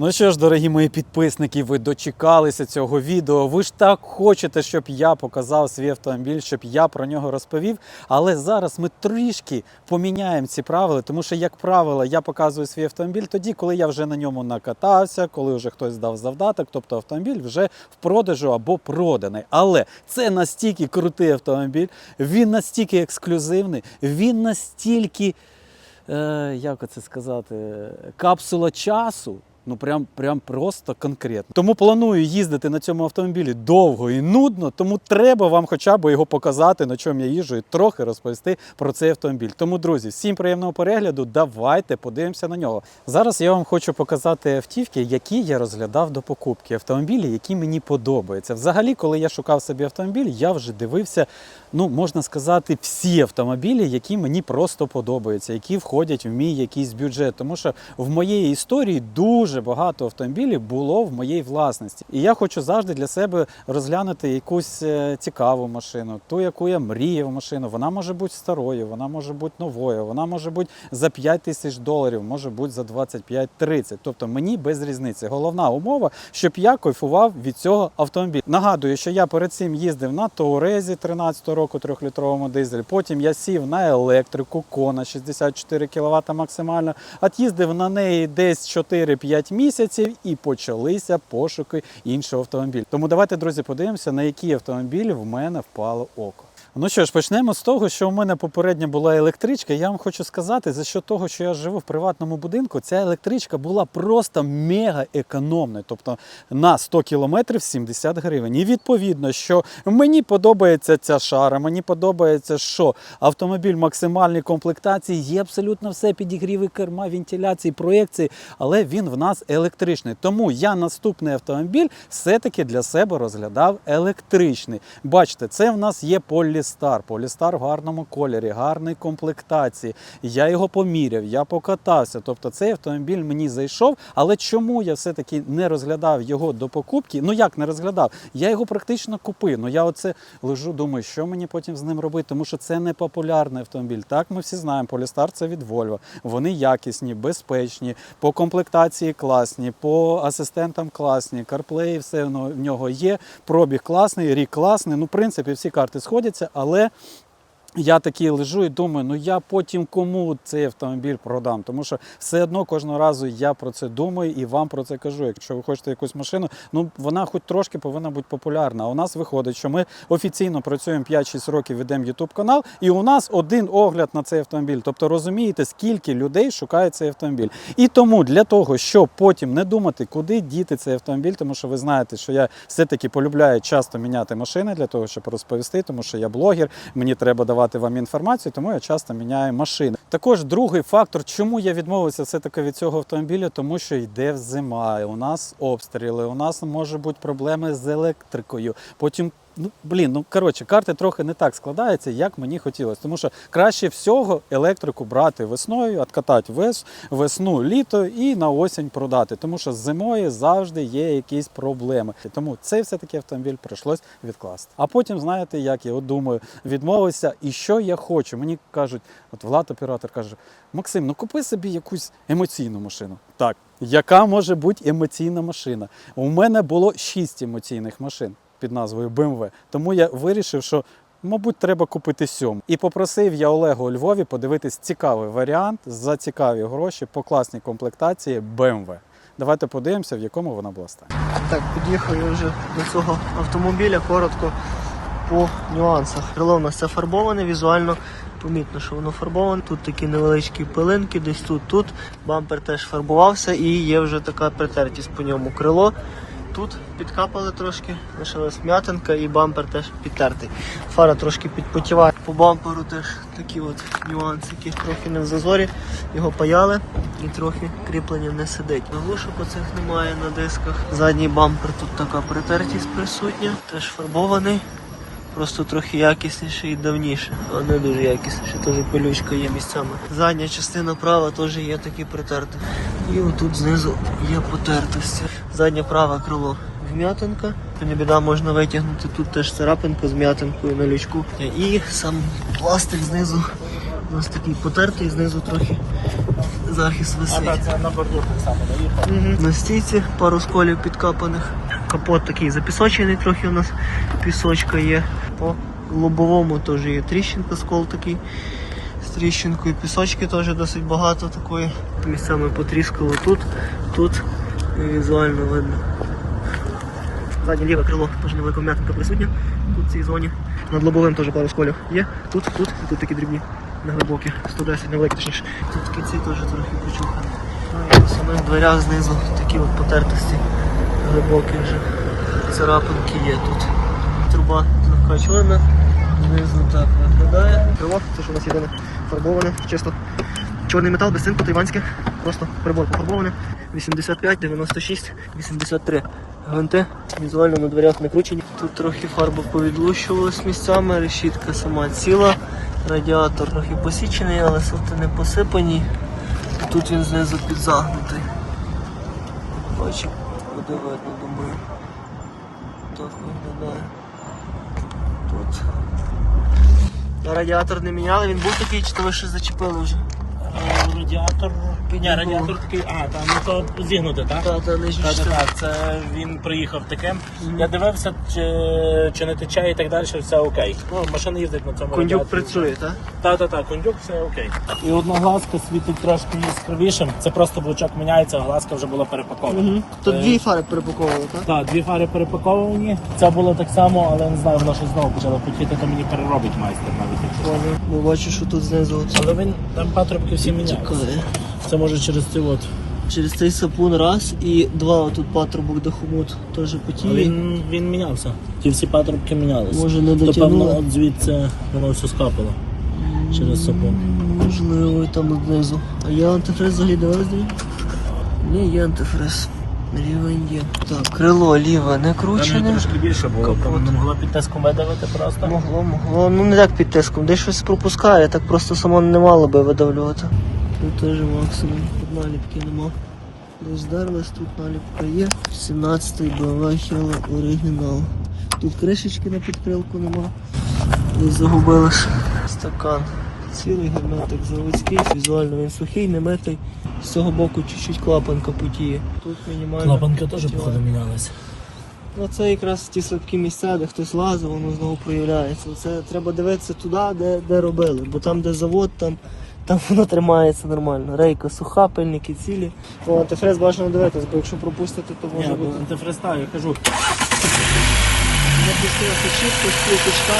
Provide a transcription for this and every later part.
Ну що ж, дорогі мої підписники, ви дочекалися цього відео. Ви ж так хочете, щоб я показав свій автомобіль, щоб я про нього розповів. Але зараз ми трішки поміняємо ці правила, тому що, як правило, я показую свій автомобіль тоді, коли я вже на ньому накатався, коли вже хтось здав завдаток, тобто автомобіль вже в продажу або проданий. Але це настільки крутий автомобіль, він настільки ексклюзивний, він настільки е, як це сказати, капсула часу. Ну прям, прям просто конкретно. Тому планую їздити на цьому автомобілі довго і нудно, тому треба вам хоча б його показати, на чому я їжджу, і трохи розповісти про цей автомобіль. Тому, друзі, всім приємного перегляду. Давайте подивимося на нього. Зараз я вам хочу показати автівки, які я розглядав до покупки. Автомобілі, які мені подобаються. Взагалі, коли я шукав собі автомобіль, я вже дивився, ну можна сказати, всі автомобілі, які мені просто подобаються, які входять в мій якийсь бюджет. Тому що в моєї історії дуже багато автомобілів було в моїй власності. І я хочу завжди для себе розглянути якусь е, цікаву машину, ту, яку я мріяв машину. Вона може бути старою, вона може бути новою, вона може бути за 5 тисяч доларів, може бути за 25-30. Тобто мені без різниці. Головна умова, щоб я кайфував від цього автомобіля. Нагадую, що я перед цим їздив на Тоурезі 13 року 3-літровому дизелі. Потім я сів на електрику Кона 64 кВт максимально. От'їздив на неї десь 4-5 місяців і почалися пошуки іншого автомобіля. Тому давайте, друзі, подивимося, на які автомобілі в мене впало око. Ну що ж, почнемо з того, що у мене попередньо була електричка. Я вам хочу сказати, за що того, що я живу в приватному будинку, ця електричка була просто мега економною. Тобто на 100 кілометрів 70 гривень. І відповідно, що мені подобається ця шара, мені подобається, що автомобіль максимальної комплектації, є абсолютно все, підігріви керма, вентиляції, проекції, але він в нас електричний. Тому я наступний автомобіль все-таки для себе розглядав електричний. Бачите, це в нас є Полістар. Полістар в гарному кольорі, гарної комплектації. Я його поміряв, я покатався. Тобто цей автомобіль мені зайшов. Але чому я все-таки не розглядав його до покупки? Ну як не розглядав? Я його практично купив. Ну я оце лежу, думаю, що мені потім з ним робити, тому що це не популярний автомобіль. Так, ми всі знаємо, Полістар це від Volvo. Вони якісні, безпечні, по комплектації класні, по асистентам класні, CarPlay, все в нього є. Пробіг класний, рік класний. Ну, в принципі, всі карти сходяться, але. Я такий лежу і думаю, ну я потім кому цей автомобіль продам. Тому що все одно кожного разу я про це думаю і вам про це кажу. Якщо ви хочете якусь машину, ну вона хоч трошки повинна бути популярна. А у нас виходить, що ми офіційно працюємо 5-6 років, ведемо YouTube канал, і у нас один огляд на цей автомобіль. Тобто розумієте, скільки людей шукає цей автомобіль. І тому для того, щоб потім не думати, куди діти цей автомобіль, тому що ви знаєте, що я все-таки полюбляю часто міняти машини для того, щоб розповісти, тому що я блогер, мені треба давати вам інформацію, тому я часто міняю машини. Також другий фактор, чому я відмовився все-таки від цього автомобіля, тому що йде зима, у нас обстріли, у нас може бути проблеми з електрикою. Потім Ну, блін, ну коротше, карти трохи не так складаються, як мені хотілося. Тому що краще всього електрику брати весною, откатати вес, весну, літо і на осінь продати. Тому що зимою завжди є якісь проблеми. Тому цей все-таки автомобіль прийшлось відкласти. А потім, знаєте, як я думаю, відмовився, і що я хочу. Мені кажуть, от Влад оператор каже: Максим, ну купи собі якусь емоційну машину. Так, яка може бути емоційна машина? У мене було шість емоційних машин під назвою BMW. Тому я вирішив, що. Мабуть, треба купити сьому. І попросив я Олегу у Львові подивитись цікавий варіант за цікаві гроші по класній комплектації BMW. Давайте подивимося, в якому вона була стані. Так, під'їхав я вже до цього автомобіля коротко по нюансах. Крило в нас це фарбоване, візуально помітно, що воно фарбоване. Тут такі невеличкі пилинки, десь тут, тут. Бампер теж фарбувався і є вже така притертість по ньому. Крило. Тут підкапали трошки, лишилась м'ятинка і бампер теж підтертий. Фара трошки підпотіває. По бамперу теж такі от нюансики, трохи не в зазорі. Його паяли і трохи кріплення не сидить. Наглушок оцих немає на дисках. Задній бампер тут така притертість присутня, теж фарбований. Просто трохи якісніший і давніше, а не дуже якісніше, теж пилючка є місцями. Задня частина права теж є такі притерти. І отут знизу є потертості. Заднє праве крило вм'ятинка. Не біда можна витягнути. Тут теж царапинка з м'ятинкою на лючку. І сам пластик знизу у нас такий потертий, знизу трохи захист А висить. так, це на бордюр так само доїхав. Мгм. На стійці пару сколів підкапаних. Капот такий запісочений трохи у нас пісочка є. По лобовому теж є тріщинка, скол такий з тріщинкою. Пісочки теж досить багато такої. Місцями потріскало тут, тут візуально видно. Заднє ліве крило теж невелика вм'ятинка присутня. Тут в цій зоні. Над лобовим теж пару сколів є. Тут, тут і тут такі дрібні, неглибокі. 110, невеликі точніше. Тут такі ці теж трохи почухані. Ну і по самих дверях знизу такі от потертості глибокі вже. Царапинки є тут. Труба чорна, знизу так виглядає. Крило, це що у нас єдине фарбоване, чисто. Чорний метал, без цинку, тайванське, просто прибор пофарбований. 85, 96, 83. Гвинти візуально на дверях не кручені. Тут трохи фарба повідлущувалась місцями, решітка сама ціла, радіатор трохи посічений, але софти не посипані. Тут він знизу підзагнутий. Бачу, видно, думаю. Так виглядає. Тут. Радіатор не міняли, він був такий, чи то ви ще зачепили вже? Е, Радіатор. Ні, радіатор такий. А, там ну то зігнути, так? Та, та, Так, частину. так, це він приїхав таким. Я дивився, чи, чи не тече і так далі, все окей. Ну, машина їздить на цьому Кондюк радіаторі. працює, так? Так, так, так, кондюк все окей. І одна глазка світить трошки яскравішим. Це просто блочок міняється, а глазка вже була перепакована. Угу. Тут Е, дві фари перепаковували, так? Так, дві фари перепаковані. Це було так само, але не знаю, воно щось знову почало потіти, то мені переробить майстер навіть якщо. Понял. Бо бачу, що тут знизу от Але він там патрубки всі міняються. тікає. Це може через цей от. Через цей сапун раз і два отут патрубок до хомут теж потіє. Він, він мінявся. Ті всі патрубки мінялися. Може не То певно от звідси воно все скапало. Через сапун. Можливо, і там знизу. А є антифриз взагалі дивились? Ні, є антифриз. Рівень є. Так, крило ліве не Там трошки більше було. Капот. Там не могло під тиском видавити просто. Могло, могло. Ну не так під тиском, десь щось пропускає, так просто само не мало би видавлювати. Тут теж максимум. Тут наліпки нема. Десь здерлась, тут наліпка є. 17-й BMW Hella оригінал. Тут кришечки на підкрилку нема. Десь загубилась. Стакан. Цілий герметик заводський, візуально він сухий, не митий. З цього боку чуть-чуть клапанка потіє. Тут мінімально. Клапанки теж походу мінялися. Ну це якраз ті слабкі місця, де хтось лазив, воно знову проявляється. Це треба дивитися туди, де, де робили. Бо там, де завод, там, там воно тримається нормально. Рейка суха, пильники цілі. О, антифрез бажано дивитися, бо якщо пропустити, то може Ні, бути. Антифрез так, я кажу. Запустилася чітко, стрілочка.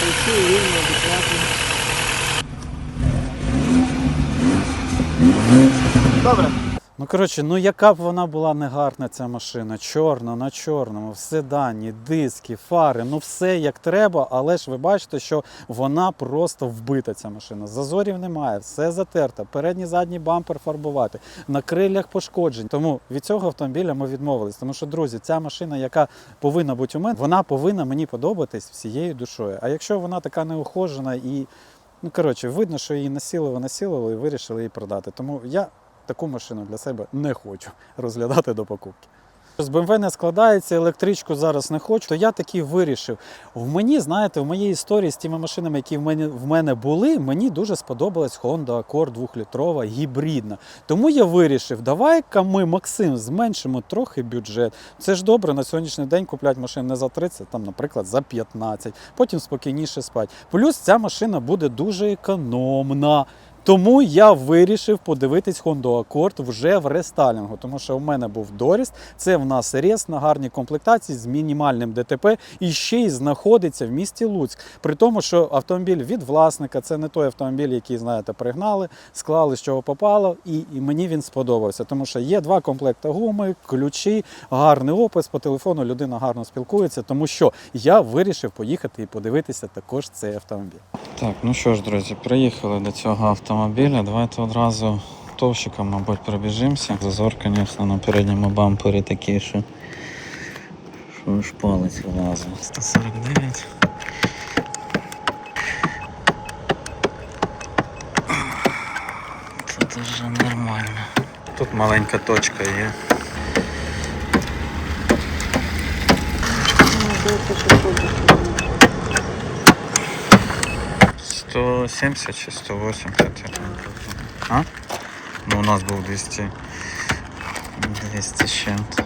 Працює рівно, адекватно. Добре. Ну коротше, ну яка б вона була негарна ця машина, чорна на чорному, все дані, диски, фари, ну все як треба, але ж ви бачите, що вона просто вбита, ця машина. Зазорів немає, все затерто, передній задній бампер фарбувати, на крилях пошкоджень. Тому від цього автомобіля ми відмовились. Тому що, друзі, ця машина, яка повинна бути у мене, вона повинна мені подобатись всією душою. А якщо вона така неухожена і Ну, коротше, видно, що її насилили, насилили і вирішили її продати. Тому я таку машину для себе не хочу розглядати до покупки. З BMW не складається, електричку зараз не хочу, то я таки вирішив. В мені, знаєте, в моїй історії з тими машинами, які в мене, в мене були, мені дуже сподобалась Honda Accord 2-літрова гібридна. Тому я вирішив, давай-ка ми, Максим, зменшимо трохи бюджет. Це ж добре на сьогоднішній день купляти машину не за 30, там, наприклад, за 15, потім спокійніше спати. Плюс ця машина буде дуже економна. Тому я вирішив подивитись Honda Accord вже в рестайлінгу, тому що у мене був доріст. Це в нас рез на гарній комплектації з мінімальним ДТП і ще й знаходиться в місті Луцьк. При тому, що автомобіль від власника це не той автомобіль, який, знаєте, пригнали, склали з чого попало, і, і мені він сподобався. Тому що є два комплекти гуми, ключі, гарний опис. По телефону людина гарно спілкується, тому що я вирішив поїхати і подивитися також цей автомобіль. Так, ну що ж, друзі, приїхали до цього автомобіля. Давайте одразу товщиком, мабуть, пробіжимося. Зазор, звісно, на передньому бампері такий, що що аж палець влазить. 149. Це дуже нормально. Тут маленька точка є. Ну, 170 чи 180 я А? Ну у нас был 200 200 з чим-то.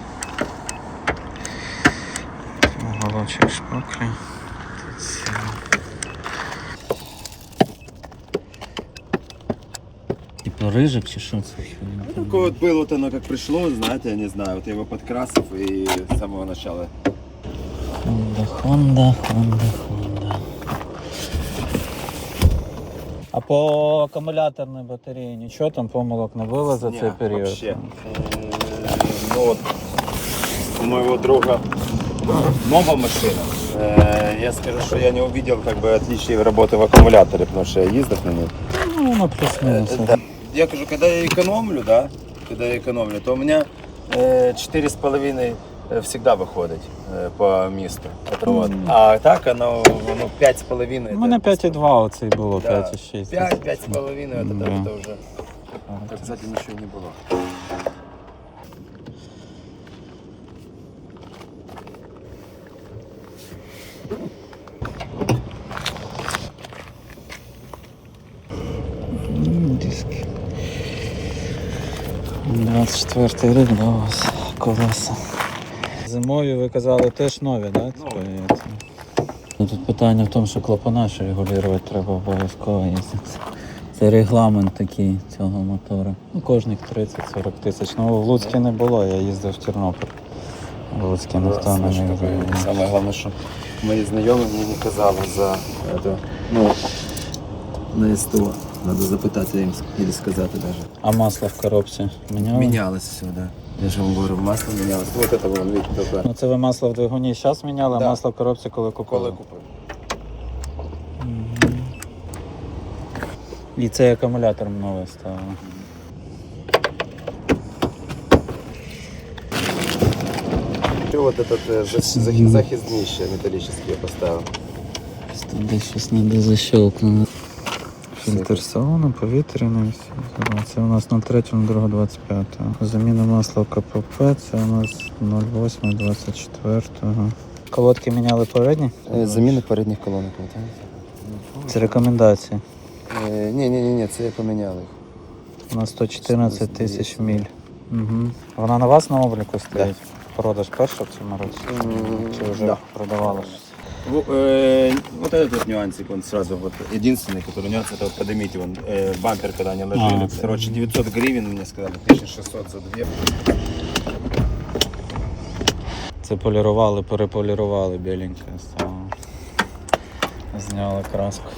Уголочок шпаклі. Типа рыжик чи що це? Такое вот было, вот оно как пришло, знаете, я не знаю. Вот я его подкрасив и с самого начала. Хонда, Хонда, Хонда, Хонда. по акумуляторній батареї нічого там помилок не було за Не, цей період? вообще. М, Ну вот, у моего друга новая машина. Э, Я скажу, что я не увидел как бы отличий работы в аккумуляторе, потому что я ездил на ней. Ну, воно плюс-мінус. Э, да. Я кажу, когда я экономлю, да, когда я экономлю, то у меня э, 4,5 э, всегда выходит э, по месту. Это вот. А так оно, оно 5,5. У мене это 5,2 оцей було, Да. 5,6. 5, 5,5, это, Да. это, это уже, как кстати, ничего не было. Диски. 24 рік, да, у вас колеса. Зимові ви казали теж нові, да? типу. Ну, Тут питання в тому, що клапана ще регулювати треба обов'язково їздити. Це регламент такий цього мотора. Ну, кожних 30-40 тисяч. Ну, в Луцькі не було, я їздив в Тернопіль. В Луцькі ніхто не Слушай, міг какое- заїздити. Самое главное, что мои знакомые мне не казали за это. Ну, на СТО. Надо запитати їм или сказати даже. А масло в коробці міняли? Менялось все, да. Я же вам говорю, масло менялось. Вот это вон, видите, только Ну це ви масло в двигуні зараз міняли, а Да. масло в коробці коли купили? коли купив. І цей акумулятор новий ставили. Що вот этот э, за- за- захист днища металлический я поставив. Тут десь щось не защелкнено. Фільтр салону, повітряний. Це у нас 03, 02, 25. Заміна масла в КПП, це у нас 08, 24. Колодки міняли передні? Заміни передніх колонок. Це рекомендації. Ні, ні, ні, ні, це я поміняв їх. На 114 тисяч міль. Угу. Вона на вас на обліку стоїть? Продаж перша в цьому році? Чи вже да. продавала? Во- э, Вот этот вот нюансик, он сразу вот единственный, который нюанс, это вот поднимите, вон, э, бампер, когда они ложили. А. Короче, 900 гривен мне сказали, 1600 за две. Це полірували, переполірували біленьке стало. Зняли краску.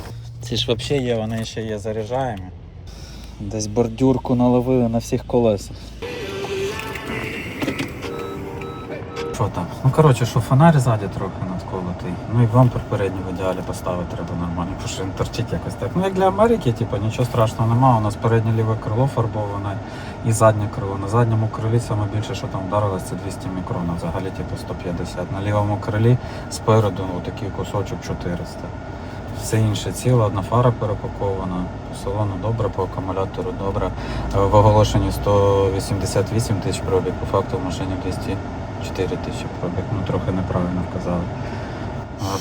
Ці ж взагалі є, вони ще є заряджаємі. Десь бордюрку наловили на всіх колесах. Що там? Ну коротше, що фонарь ззаді трохи надколотий. Ну і бампер передній в ідеалі поставити треба нормально, тому що він торчить якось так. Ну як для Америки, типу, нічого страшного немає. У нас переднє ліве крило фарбоване і заднє крило. На задньому крилі саме більше, що там вдарилось, це 200 мікрон, а взагалі типу 150. На лівому крилі спереду ну, такий кусочок 400. Все інше ціле, одна фара перепакована, по салону добре, по акумулятору добре. Е, В оголошенні 188 тисяч пробіг, по факту в машині 204 тисячі пробіг. Ну трохи неправильно вказали.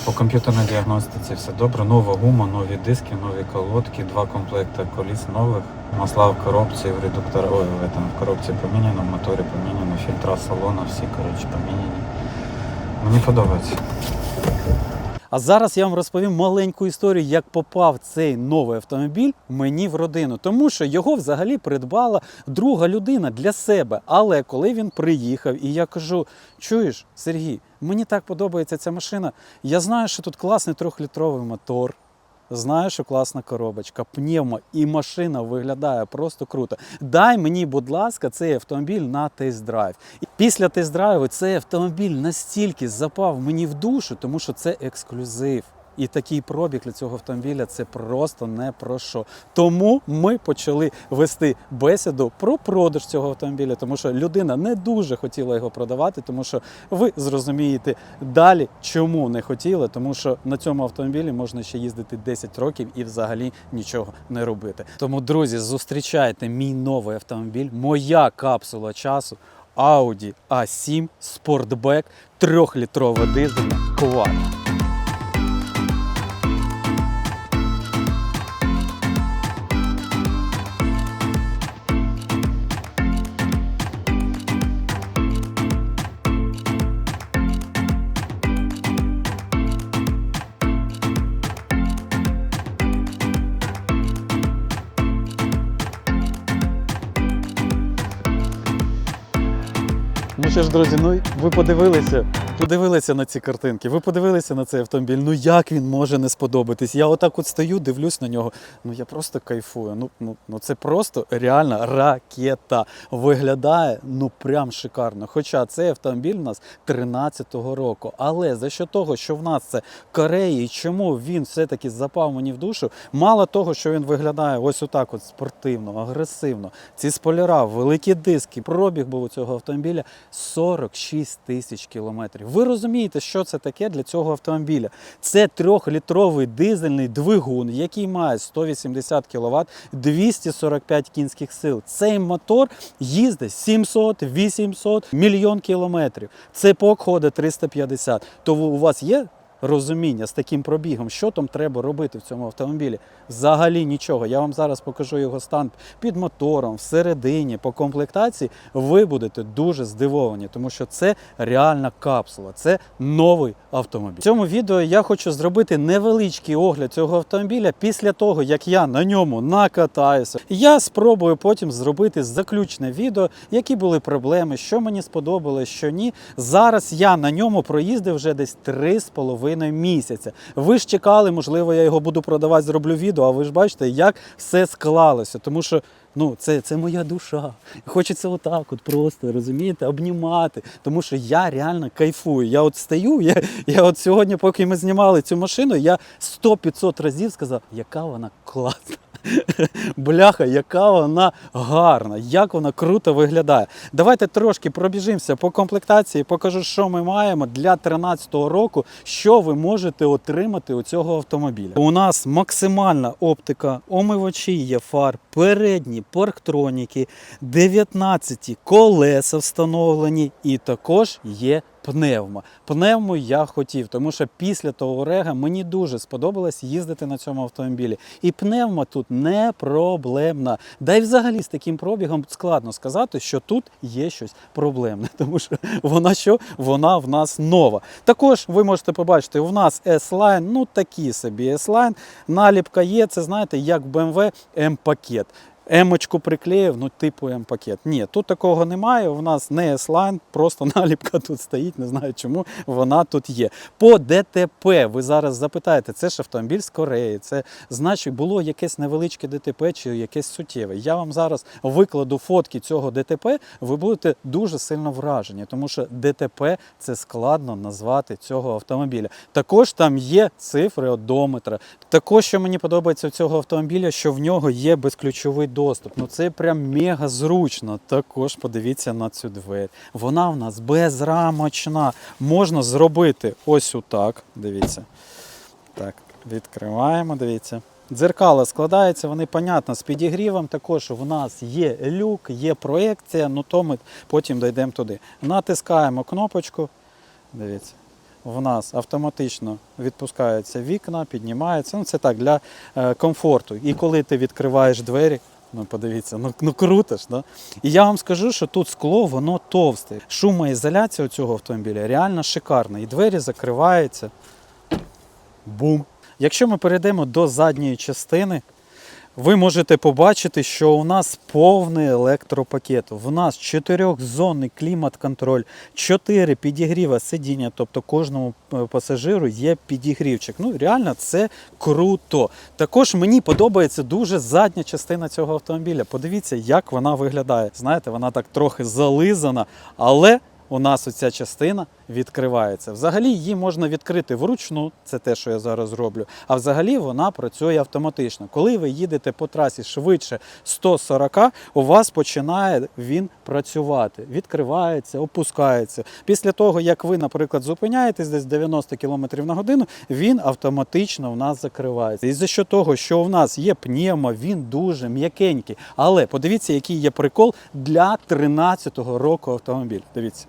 По комп'ютерній діагностиці все добре. Нова гума, нові диски, нові колодки, два комплекти коліс нових, масла в коробці, в редуктор, ой, в, там, в коробці поміняно, в моторі поміняно, фільтра салона, всі коротше поміняні. Мені подобається. А зараз я вам розповім маленьку історію, як попав цей новий автомобіль мені в родину, тому що його взагалі придбала друга людина для себе. Але коли він приїхав, і я кажу: чуєш, Сергій, мені так подобається ця машина. Я знаю, що тут класний трьохлітровий мотор. Знаю, що класна коробочка, пневмо, і машина виглядає просто круто. Дай мені, будь ласка, цей автомобіль на тест-драйв. Після тест-драйву цей автомобіль настільки запав мені в душу, тому що це ексклюзив. І такий пробіг для цього автомобіля це просто не про що. Тому ми почали вести бесіду про продаж цього автомобіля, тому що людина не дуже хотіла його продавати, тому що ви зрозумієте далі, чому не хотіли, тому що на цьому автомобілі можна ще їздити 10 років і взагалі нічого не робити. Тому, друзі, зустрічайте мій новий автомобіль, моя капсула часу. Audi A7 Sportback 3-літрова дизельна квад. Що ж, друзі, ну ви подивилися, подивилися на ці картинки, ви подивилися на цей автомобіль. Ну як він може не сподобатись? Я отак от стою, дивлюсь на нього. Ну я просто кайфую. Ну, ну, ну це просто реальна ракета. Виглядає ну прям шикарно. Хоча цей автомобіль у нас 13-го року. Але за що того, що в нас це Корея, і чому він все-таки запав мені в душу, мало того, що він виглядає ось отак от спортивно, агресивно. Ці спойлера, великі диски, пробіг був у цього автомобіля 46 тисяч кілометрів. Ви розумієте, що це таке для цього автомобіля? Це трьохлітровий дизельний двигун, який має 180 кВт, 245 кінських сил. Цей мотор їздить 700, 800, мільйон кілометрів. Цепок ходить 350. То у вас є розуміння з таким пробігом, що там треба робити в цьому автомобілі? Взагалі нічого. Я вам зараз покажу його стан під мотором, всередині, по комплектації. Ви будете дуже здивовані, тому що це реальна капсула, це новий автомобіль. В цьому відео я хочу зробити невеличкий огляд цього автомобіля після того, як я на ньому накатаюся. Я спробую потім зробити заключне відео, які були проблеми, що мені сподобалось, що ні. Зараз я на ньому проїздив вже десь 3,5 місяця. Ви ж чекали, можливо, я його буду продавати, зроблю відео, а ви ж бачите, як все склалося. Тому що ну, це, це моя душа. Хочеться отак, от просто розумієте, обнімати. Тому що я реально кайфую. Я от стою, я, я от сьогодні, поки ми знімали цю машину, я 100-500 разів сказав, яка вона класна. Бляха, яка вона гарна, як вона круто виглядає. Давайте трошки пробіжимося по комплектації, покажу, що ми маємо для 2013 року, що ви можете отримати у цього автомобіля. У нас максимальна оптика, омивачі є фар, передні парктроніки, 19 колеса встановлені, і також є пневма. Пневму я хотів, тому що після того рега мені дуже сподобалось їздити на цьому автомобілі. І пневма тут не проблемна. Да й взагалі з таким пробігом складно сказати, що тут є щось проблемне, тому що вона що? Вона в нас нова. Також ви можете побачити, у нас S-Line, ну такі собі S-Line. Наліпка є, це знаєте, як BMW M-пакет. Емочку приклеїв, ну типу М-пакет. Ні, тут такого немає. У нас не S-Line, просто наліпка тут стоїть, не знаю чому вона тут є. По ДТП ви зараз запитаєте, це ж автомобіль з Кореї, це значить було якесь невеличке ДТП чи якесь суттєве. Я вам зараз викладу фотки цього ДТП, ви будете дуже сильно вражені, тому що ДТП це складно назвати цього автомобіля. Також там є цифри одометра. Також, що мені подобається у цього автомобіля, що в нього є безключовий доступ. Ну це прям мега зручно. Також подивіться на цю двері. Вона в нас безрамочна. Можна зробити ось отак. Дивіться. Так, відкриваємо, дивіться. Дзеркала складаються, вони, понятно, з підігрівом. Також в нас є люк, є проекція, ну то ми потім дійдемо туди. Натискаємо кнопочку. Дивіться. В нас автоматично відпускаються вікна, піднімаються. Ну, це так для е, комфорту. І коли ти відкриваєш двері, ну подивіться, ну, ну круто ж, да? І я вам скажу, що тут скло, воно товсте. Шумоізоляція у цього автомобіля реально шикарна. І двері закриваються. Бум! Якщо ми перейдемо до задньої частини, ви можете побачити, що у нас повний електропакет. В нас чотирьохзонний клімат-контроль, чотири підігріва сидіння, тобто кожному е, пасажиру є підігрівчик. Ну, реально, це круто. Також мені подобається дуже задня частина цього автомобіля. Подивіться, як вона виглядає. Знаєте, вона так трохи зализана, але у нас оця частина відкривається. Взагалі її можна відкрити вручну, це те, що я зараз роблю. А взагалі вона працює автоматично. Коли ви їдете по трасі швидше 140, у вас починає він працювати. Відкривається, опускається. Після того, як ви, наприклад, зупиняєтесь десь 90 км на годину, він автоматично в нас закривається. І за що того, що у нас є пневмо, він дуже м'якенький. Але подивіться, який є прикол для 13-го року автомобіля. Дивіться.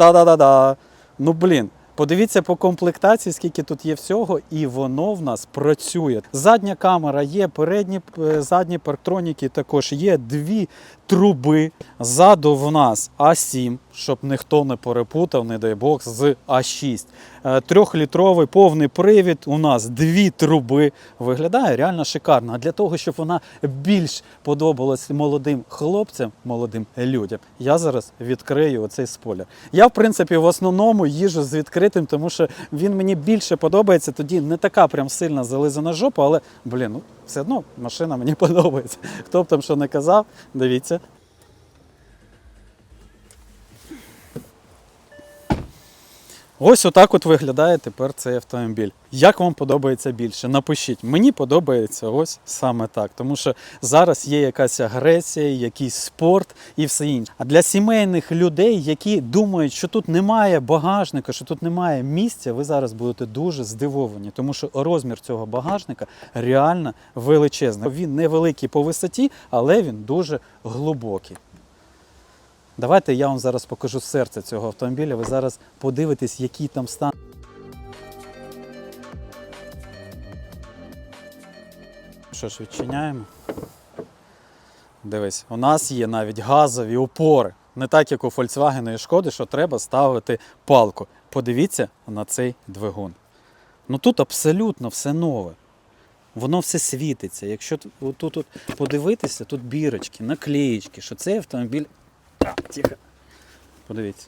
Та-да-да-да. Ну блін. Подивіться по комплектації, скільки тут є всього, і воно в нас працює. Задня камера є, передні е, задні парктроніки також є, дві труби. Ззаду в нас А7, щоб ніхто не перепутав, не дай Бог, з А6. Е, Трьохлітровий повний привід. У нас дві труби. Виглядає реально шикарно. А для того, щоб вона більш подобалась молодим хлопцям, молодим людям, я зараз відкрию оцей спойлер. Я, в принципі, в основному їжу з відкритим, тому що він мені більше подобається. Тоді не така прям сильна зализана жопа, але блін, ну все одно машина мені подобається. Хто б там що не казав, дивіться. Ось отак от виглядає тепер цей автомобіль. Як вам подобається більше? Напишіть. Мені подобається ось саме так, тому що зараз є якась агресія, якийсь спорт і все інше. А для сімейних людей, які думають, що тут немає багажника, що тут немає місця, ви зараз будете дуже здивовані, тому що розмір цього багажника реально величезний. Він невеликий по висоті, але він дуже глибокий. Давайте я вам зараз покажу серце цього автомобіля. Ви зараз подивитесь, який там стан. Що ж, відчиняємо. Дивись, у нас є навіть газові опори. Не так, як у Volkswagen і Шкоди, що треба ставити палку. Подивіться на цей двигун. Ну тут абсолютно все нове. Воно все світиться. Якщо тут, тут, подивитися, тут бірочки, наклеїчки, що цей автомобіль а, тихо. Подивіться.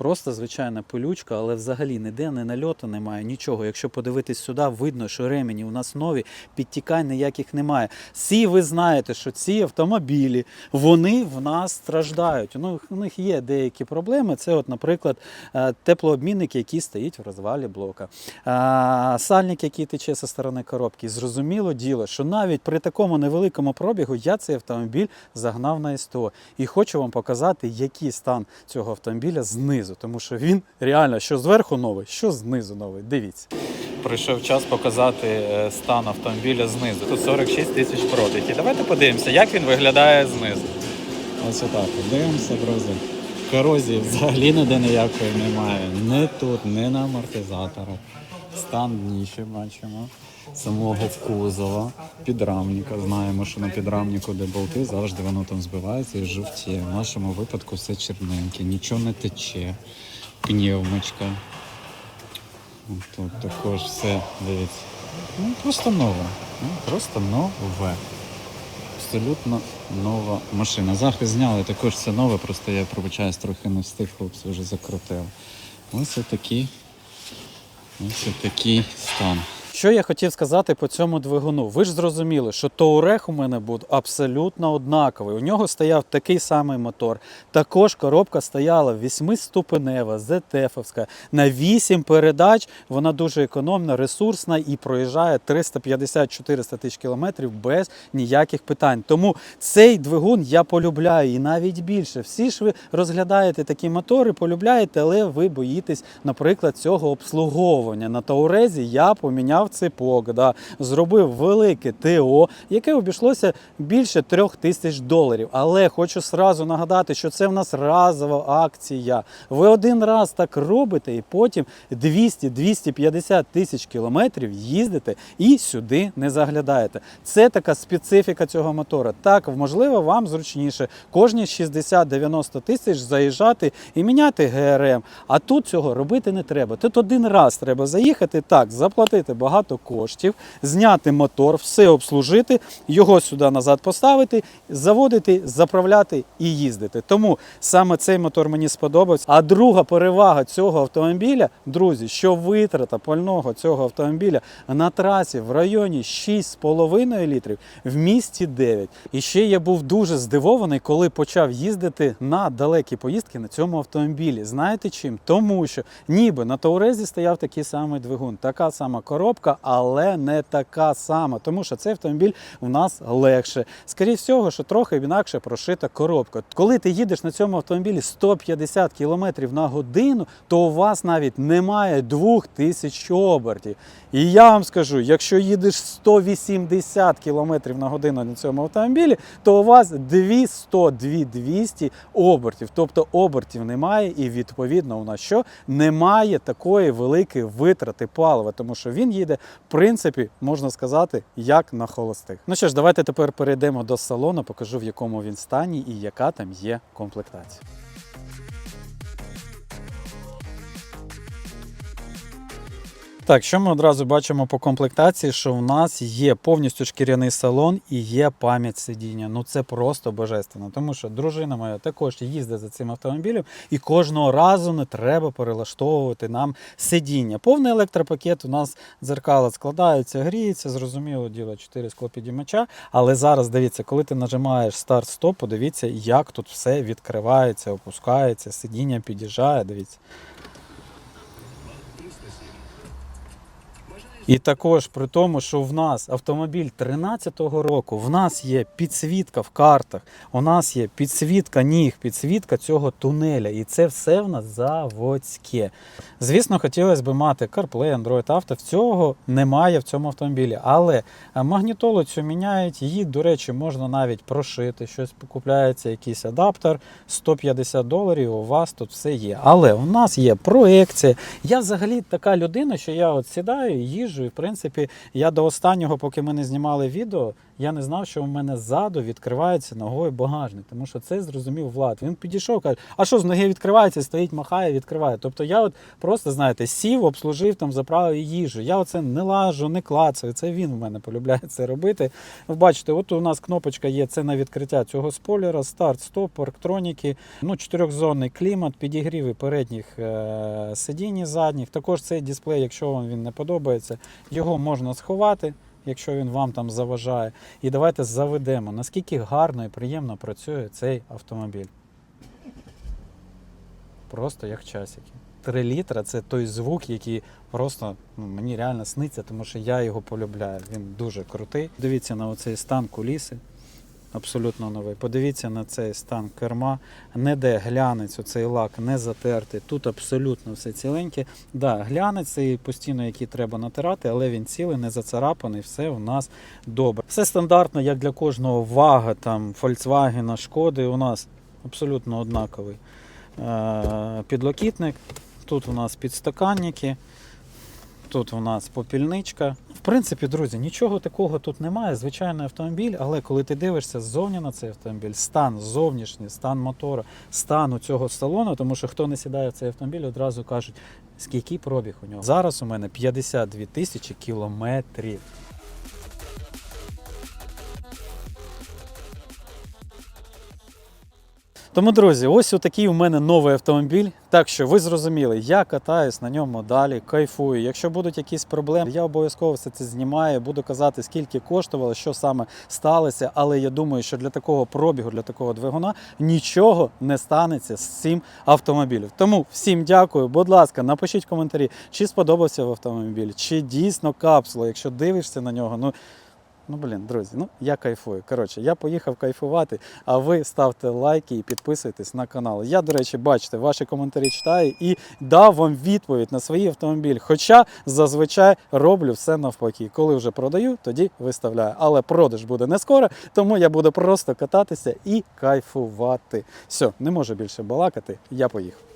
Просто звичайна пилючка, але взагалі ніде не нальоту немає, нічого. Якщо подивитись сюди, видно, що ремені у нас нові, підтікань ніяких немає. Всі ви знаєте, що ці автомобілі, вони в нас страждають. Ну, у них є деякі проблеми. Це, от, наприклад, е, теплообмінник, який стоїть в розвалі блока. А, Сальник, який тече зі сторони коробки. Зрозуміло діло, що навіть при такому невеликому пробігу я цей автомобіль загнав на СТО. І хочу вам показати, який стан цього автомобіля знизу, тому що він реально що зверху новий, що знизу новий. Дивіться. Прийшов час показати е, стан автомобіля знизу. Тут 46 тисяч пробігів. Давайте подивимося, як він виглядає знизу. Ось отак. Дивимося, друзі. Корозії взагалі ніде ніякої немає. Не тут, не на амортизаторах. Стан дніще бачимо. Самого кузова, підрамника. Знаємо, що на підрамнику, де болти, завжди воно там збивається і жовтіє. В нашому випадку все черненьке, нічого не тече. Пневмочка. Тут також все, дивіться. Ну, просто нове. Ну, просто нове. Абсолютно нова машина. Захист зняли, також все нове, просто я пробачаюсь, трохи не встиг, хлопці вже закрутив. Ось такий, ось такий стан. Що я хотів сказати по цьому двигуну? Ви ж зрозуміли, що Touareg у мене був абсолютно однаковий. У нього стояв такий самий мотор. Також коробка стояла 8-ступенева, ZF-овська, на 8 передач. Вона дуже економна, ресурсна і проїжджає 350-400 тисяч кілометрів без ніяких питань. Тому цей двигун я полюбляю і навіть більше. Всі ж ви розглядаєте такі мотори, полюбляєте, але ви боїтесь, наприклад, цього обслуговування. На Таурезі я поміняв цепок, да, зробив велике ТО, яке обійшлося більше трьох тисяч доларів. Але хочу сразу нагадати, що це в нас разова акція. Ви один раз так робите, і потім 200-250 тисяч кілометрів їздите і сюди не заглядаєте. Це така специфіка цього мотора. Так, можливо, вам зручніше кожні 60-90 тисяч заїжджати і міняти ГРМ. А тут цього робити не треба. Тут один раз треба заїхати, так, заплатити багато коштів, зняти мотор, все обслужити, його сюди назад поставити, заводити, заправляти і їздити. Тому саме цей мотор мені сподобався. А друга перевага цього автомобіля, друзі, що витрата пального цього автомобіля на трасі в районі 6,5 літрів, в місті 9. І ще я був дуже здивований, коли почав їздити на далекі поїздки на цьому автомобілі. Знаєте чим? Тому що ніби на Таурезі стояв такий самий двигун, така сама коробка, але не така сама, тому що цей автомобіль у нас легше. Скоріше всього, що трохи інакше прошита коробка. Коли ти їдеш на цьому автомобілі 150 км на годину, то у вас навіть немає 2000 обертів. І я вам скажу, якщо їдеш 180 км на годину на цьому автомобілі, то у вас 200-200 обертів. Тобто обертів немає, і відповідно у нас що немає такої великої витрати палива, тому що він їде вийде. В принципі, можна сказати, як на холостих. Ну що ж, давайте тепер перейдемо до салону, покажу в якому він стані і яка там є комплектація. Так, що ми одразу бачимо по комплектації, що в нас є повністю шкіряний салон і є пам'ять сидіння. Ну це просто божественно. Тому що дружина моя також їздить за цим автомобілем, і кожного разу не треба перелаштовувати нам сидіння. Повний електропакет у нас дзеркала складаються, гріються, зрозуміло діло 4 склопідіймача. Але зараз дивіться, коли ти нажимаєш старт-стоп, подивіться, як тут все відкривається, опускається, сидіння під'їжджає. Дивіться. І також при тому, що в нас автомобіль 13-го року, в нас є підсвітка в картах, у нас є підсвітка ніг, підсвітка цього тунеля. І це все в нас заводське. Звісно, хотілося б мати CarPlay, Android Auto. Цього немає в цьому автомобілі. Але е, магнітолу цю міняють. Її, до речі, можна навіть прошити. Щось купляється, якийсь адаптер, 150 доларів. У вас тут все є. Але у нас є проекція. Я взагалі така людина, що я от сідаю, їжджу, і в принципі, я до останнього, поки ми не знімали відео, я не знав, що у мене ззаду відкривається ногою багажник, тому що це зрозумів Влад. Він підійшов, каже, а що з ноги відкривається, стоїть, махає, відкриває. Тобто я от просто, знаєте, сів, обслужив, там, заправив їжу. Я оце не лажу, не клацаю. Це він в мене полюбляє це робити. Ви бачите, от у нас кнопочка є це на відкриття цього спойлера, старт, стоп, парктроніки, ну, чотирьохзонний клімат, підігріви передніх е- сидінь задніх. Також цей дисплей, якщо вам він не подобається, його можна сховати. Якщо він вам там заважає, і давайте заведемо, наскільки гарно і приємно працює цей автомобіль. Просто як часики. 3 літра це той звук, який просто ну, мені реально сниться, тому що я його полюбляю. Він дуже крутий. Дивіться на оцей стан куліси. Абсолютно новий. Подивіться на цей стан керма. Не де глянець, оцей лак не затертий. Тут абсолютно все ціленьке. Да, глянець цей постійно, який треба натирати, але він цілий, не зацарапаний, все у нас добре. Все стандартно, як для кожного вага, там Volkswagen, Шкоди, у нас абсолютно однаковий е- підлокітник. Тут у нас підстаканники. Тут у нас попільничка. В принципі, друзі, нічого такого тут немає. Звичайний автомобіль, але коли ти дивишся ззовні на цей автомобіль, стан зовнішній, стан мотора, стан у цього салону, тому що хто не сідає в цей автомобіль, одразу кажуть, скільки пробіг у нього. Зараз у мене 52 тисячі кілометрів. Тому, друзі, ось отакий у мене новий автомобіль. Так що ви зрозуміли, я катаюсь на ньому далі, кайфую. Якщо будуть якісь проблеми, я обов'язково все це знімаю, буду казати, скільки коштувало, що саме сталося. Але я думаю, що для такого пробігу, для такого двигуна нічого не станеться з цим автомобілем. Тому всім дякую. Будь ласка, напишіть в коментарі, чи сподобався автомобіль, чи дійсно капсула. Якщо дивишся на нього, ну. Ну, блін, друзі, ну я кайфую. Коротше, я поїхав кайфувати, а ви ставте лайки і підписуйтесь на канал. Я, до речі, бачите, ваші коментарі читаю і дав вам відповідь на свій автомобіль. Хоча зазвичай роблю все навпаки. Коли вже продаю, тоді виставляю. Але продаж буде не скоро, тому я буду просто кататися і кайфувати. Все, не можу більше балакати. Я поїхав.